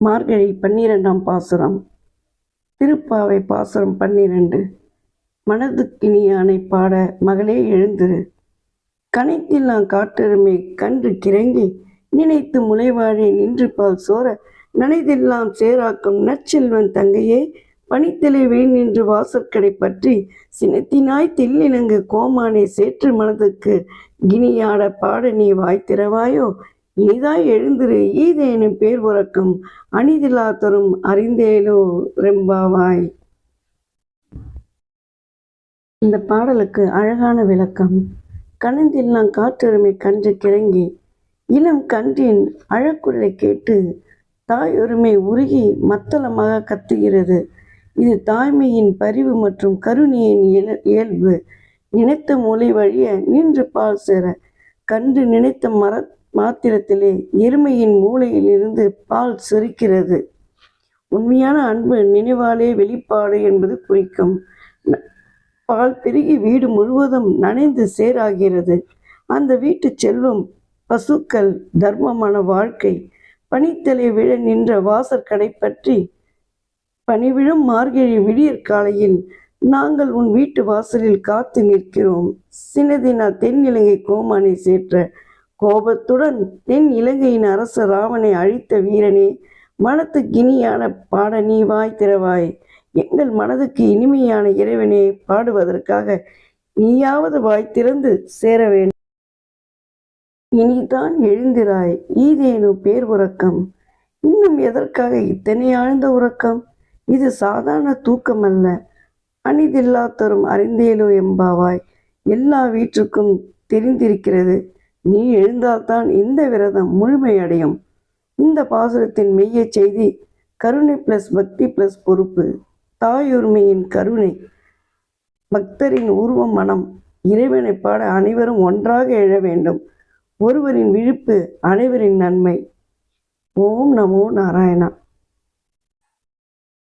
மார்கழி பன்னிரெண்டாம் பாசுரம் திருப்பாவை பாசுரம் பன்னிரண்டு மனதுக்கினியானை பாட மகளே எழுந்திரு. கனைத்தில் நான் காட்டெருமை கன்று கிறங்கி நினைத்து முளைவாழை நின்று பால் சோர நனைதெல்லாம் சேராக்கும் நற்செல்வன் தங்கையே பனித்தலை வீண் நின்று வாசற்கடை பற்றி சினத்தினாய் தில்லினங்கு கோமானை சேற்று மனதுக்கு கினியாட பாட நீ வாய் திறவாயோ இனிதாய் எழுந்திரு ஈதேனும் பேர் உறக்கம் அணிதிலா தரும் அறிந்தேலோ ரெம்பாவாய். இந்த பாடலுக்கு அழகான விளக்கம். கணந்தில்லாம் காற்றெருமை கன்று கிறங்கி இளம் கன்றின் அழக்குரலை கேட்டு தாய் ஒருமை உருகி மத்தளமாக கத்துகிறது. இது தாய்மையின் பரிவு மற்றும் கருணையின் இயல்- இயல்பு. நினைத்த மொழி வழிய நின்று பால் சேர கன்று நினைத்த மர மாத்திரத்திலே எருமையின் மூளையில் இருந்து பால் செரிக்கிறது. உண்மையான அன்பு நினைவாலே வெளிப்பாடு என்பது குறிக்கும். பால் பெருகி வீடு முழுவதும் நனைந்து சேராகிறது. அந்த வீட்டு செல்வம் பசுக்கள் தர்மமான வாழ்க்கை பனித்தலை விழ நின்ற வாசற்கடை பற்றி பனிவிழும் மார்கழி விடியற் காலையில் நாங்கள் உன் வீட்டு வாசலில் காத்து நிற்கிறோம். சினதினா தென்னிலங்கை கோமானை சேற்ற கோபத்துடன் தென் இலங்கையின் அரச ராவனை அழித்த வீரனே மனத்துக்கு இனியான பாட நீ வாய் திறவாய். எங்கள் மனதுக்கு இனிமையான இறைவனே பாடுவதற்காக நீயாவது வாய் திறந்து சேர வேண்டும் இனிதான் எழுந்திராய் ஈதேனு பேர் உறக்கம். இன்னும் எதற்காக இத்தனை ஆழ்ந்த உறக்கம்? இது சாதாரண தூக்கம் அல்ல அணிதில்லா தரும் அறிந்தேலோ எம்பாவாய். எல்லா வீட்டுக்கும் தெரிந்திருக்கிறது. நீ எழுந்தால்தான் இந்த விரதம் முழுமையடையும். இந்த பாசுரத்தின் மெய்ய செய்தி கருணை பிளஸ் பக்தி பிளஸ் பொறுப்பு. தாயுரிமையின் கருணை. பக்தரின் உருவம் மனம். இறைவனை பாட அனைவரும் ஒன்றாக எழ வேண்டும். ஒருவரின் விழிப்பு அனைவரின் நன்மை. ஓம் நமோ நாராயணா.